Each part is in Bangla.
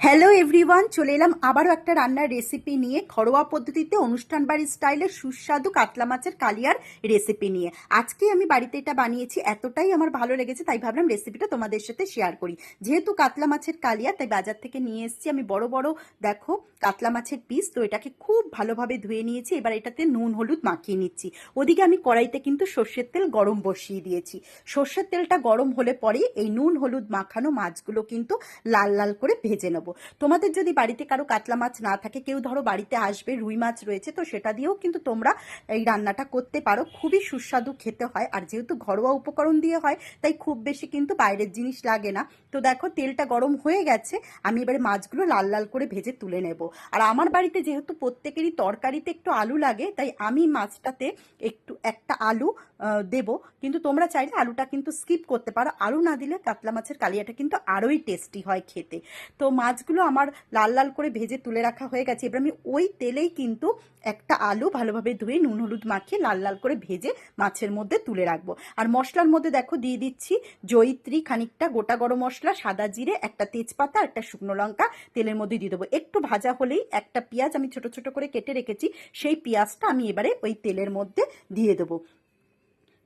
হ্যালো এভরিওয়ান চলে এলাম আবারও একটা রান্নার রেসিপি নিয়ে। ঘরোয়া পদ্ধতিতে অনুষ্ঠান বাড়ির স্টাইলে সুস্বাদু কাতলা মাছের কালিয়ার রেসিপি নিয়ে। আজকে আমি বাড়িতে এটা বানিয়েছি, এতটাই আমার ভালো লেগেছে, তাই ভাবলাম রেসিপিটা তোমাদের সাথে শেয়ার করি। যেহেতু কাতলা মাছের কালিয়া, তাই বাজার থেকে নিয়ে এসেছি আমি বড় বড়, দেখো, কাতলা মাছের পিস তো এটাকে খুব ভালোভাবে ধুয়ে নিয়েছি। এবার এটাতে নুন, হলুদ মাখিয়ে নিচ্ছি। ওদিকে আমি কড়াইতে কিন্তু সর্ষের তেল গরম বসিয়ে দিয়েছি। সর্ষের তেলটা গরম হলে পরে এই নুন, হলুদ মাখানো মাছগুলো কিন্তু লাল লাল করে ভেজে নেব। তোমাদের যদি বাড়িতে কারও কাতলা মাছ না থাকে, কেউ ধরো বাড়িতে আসবে, রুই মাছ রয়েছে, তো সেটা দিয়েও কিন্তু তোমরা এই রান্নাটা করতে পারো। খুবই সুস্বাদু খেতে হয়, আর যেহেতু ঘরোয়া উপকরণ দিয়ে হয়, তাই খুব বেশি কিন্তু বাইরের জিনিস লাগে না। তো দেখো, তেলটা গরম হয়ে গেছে, আমি এবারে মাছগুলো লাল লাল করে ভেজে তুলে নেব। আর আমার বাড়িতে যেহেতু প্রত্যেকেরই তরকারিতে একটু আলু লাগে, তাই আমি মাছটাতে একটু একটা আলু দেব। কিন্তু তোমরা চাইলে আলুটা কিন্তু স্কিপ করতে পারো। আলু না দিলে কাতলা মাছের কালিয়াটা কিন্তু আরোই টেস্টি হয় খেতে। তো মাছগুলো আমার লাল লাল করে ভেজে তুলে রাখা হয়ে গেছে। এবার আমি ওই তেলেই কিন্তু একটা আলু ভালোভাবে ধুয়ে নুন হলুদ মাখিয়ে লাল লাল করে ভেজে মাছের মধ্যে তুলে রাখব। আর মশলার মধ্যে দেখো দিয়ে দিচ্ছি জয়িত্রী খানিকটা গোটা গরম মশলা, সাদা জিরে, একটা তেজপাতা, একটা শুকনো লঙ্কা, তেলের মধ্যে দিয়ে দেবো। একটু ভাজা হলেই একটা পেঁয়াজ আমি ছোট ছোট করে কেটে রেখেছি, সেই পেঁয়াজটা আমি এবারে ওই তেলের মধ্যে দিয়ে দেবো।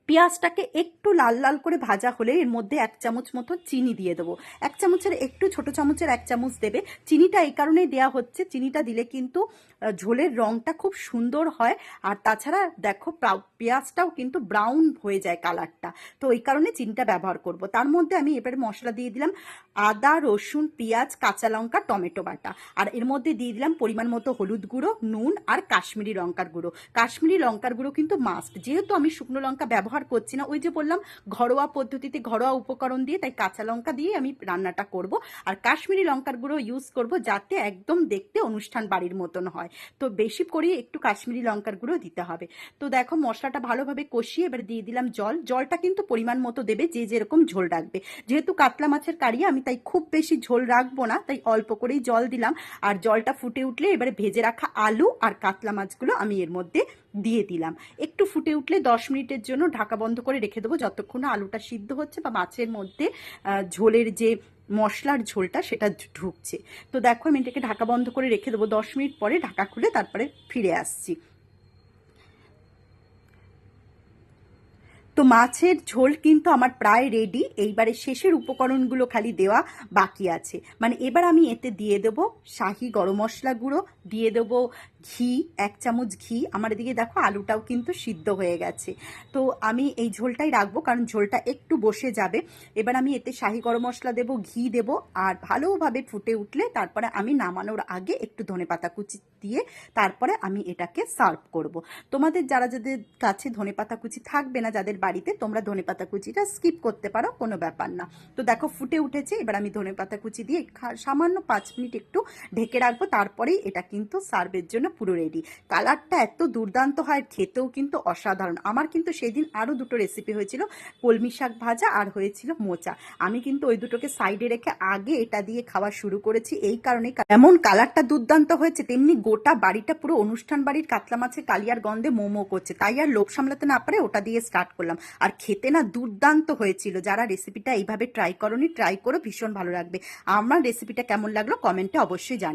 পেঁয়াজটাকে একটু লাল লাল করে ভাজা হলে এর মধ্যে এক চামচ মতো চিনি দিয়ে দেবো। এক চামচের একটু ছোট চামচের এক চামচ দেবে। চিনিটা এই কারণেই দেওয়া হচ্ছে। চিনিটা দিলে কিন্তু ঝোলের রঙটা খুব সুন্দর হয়। আর তাছাড়া দেখো পেঁয়াজটাও কিন্তু ব্রাউন হয়ে যায় কালারটা। তো এই কারণে চিনিটা ব্যবহার করব। তার মধ্যে আমি এবারে মশলা দিয়ে দিলাম আদা, রসুন, পেঁয়াজ, কাঁচা লঙ্কা, টমেটো বাটা। আর এর মধ্যে দিয়ে দিলাম পরিমাণ মতো হলুদ গুঁড়ো, নুন আর কাশ্মীরি লঙ্কার গুঁড়ো। কাশ্মীরি লঙ্কার গুঁড়ো কিন্তু মাস্ট যেহেতু আমি শুকনো লঙ্কা ব্যবহার করছি না। ওই যে বললাম, ঘরোয়া পদ্ধতিতে ঘরোয়া উপকরণ দিয়ে, তাই কাঁচা লঙ্কা দিয়ে আমি রান্নাটা করব। আর কাশ্মীরি লঙ্কার গুঁড়ো ইউজ করব যাতে একদম দেখতে অনুষ্ঠান বাড়ির মতন হয়। তো বেশি করে একটু কাশ্মীরি লঙ্কার গুঁড়ো দিতে হবে। তো দেখো, মশলাটা ভালোভাবে কষিয়ে এবার দিয়ে দিলাম জল। জলটা কিন্তু পরিমাণ মতো দেবে, যে যেরকম ঝোল রাখবে। যেহেতু কাতলা মাছের কারিয়া আমি তাই খুব বেশি ঝোল রাখব না, তাই অল্প করেই জল দিলাম। আর জলটা ফুটে উঠলে এবারে ভেজে রাখা আলু আর কাতলা মাছগুলো আমি এর মধ্যে দিয়ে দিলাম। একটু ফুটে উঠলে দশ মিনিটের জন্য ঢাকা বন্ধ করে রেখে দেবো। যতক্ষণ আলুটা সিদ্ধ হচ্ছে বা মাছের মধ্যে ঝোলের যে মশলার ঝোলটা সেটা ঢুকছে। তো দেখো আমি এটাকে ঢাকা বন্ধ করে রেখে দেবো। দশ মিনিট পরে ঢাকা খুলে তারপরে ফিরে আসছি। তো মাছের ঝোল কিন্তু আমার প্রায় রেডি এইবারে শেষের উপকরণগুলো খালি দেওয়া বাকি আছে। মানে এবার আমি এতে দিয়ে দেব শাহি গরম মশলা গুঁড়ো, দিয়ে দেব ঘি, এক চামচ ঘি। আমার এদিকে দেখো আলুটাও কিন্তু সিদ্ধ হয়ে গেছে। তো আমি এই ঝোলটাই রাখব, কারণ ঝোলটা একটু বসে যাবে। এবার আমি এতে শাহি গরম মশলা দেবো, ঘি দেব, আর ভালোভাবে ফুটে উঠলে তারপরে আমি নামানোর আগে একটু ধনেপাতা কুচি দিয়ে তারপরে আমি এটাকে সার্ভ করব। তোমাদের যারা যাদের কাছে ধনেপাতা কুচি থাকবে না যাদের বাড়িতে, তোমরা ধনেপাতা কুচিটা স্কিপ করতে পারো, কোনো ব্যাপার না। তো দেখো ফুটে উঠেছে, এবার আমি ধনেপাতা কুচি দিয়ে সামান্য পাঁচ মিনিট একটু ঢেকে রাখব, তারপরেই এটা কিন্তু সার্ভের জন্য পুরো রেডি কালারটা এত দুর্দান্ত হয়, খেতেও কিন্তু অসাধারণ। আমার কিন্তু সেদিন আরও দুটো রেসিপি হয়েছিল, কলমি শাক ভাজা আর হয়েছিল মোচা। আমি কিন্তু ওই দুটোকে সাইডে রেখে আগে এটা দিয়ে খাওয়া শুরু করেছি, এই কারণে এমন কালারটা দুর্দান্ত হয়েছে, তেমনি গোটা বাড়িটা পুরো অনুষ্ঠান বাড়ির কাতলা মাছের কালিয়ার গন্ধে মোমো করছে। তাই আর লোভ সামলাতে না পারে ওটা দিয়ে স্টার্ট করলাম। আর খেতে না দুর্দান্ত হয়েছিল। যারা রেসিপিটা এইভাবে ট্রাই করনি ট্রাই করো, ভীষণ ভালো লাগবে। আমার রেসিপিটা কেমন লাগল কমেন্টে অবশ্যই জানি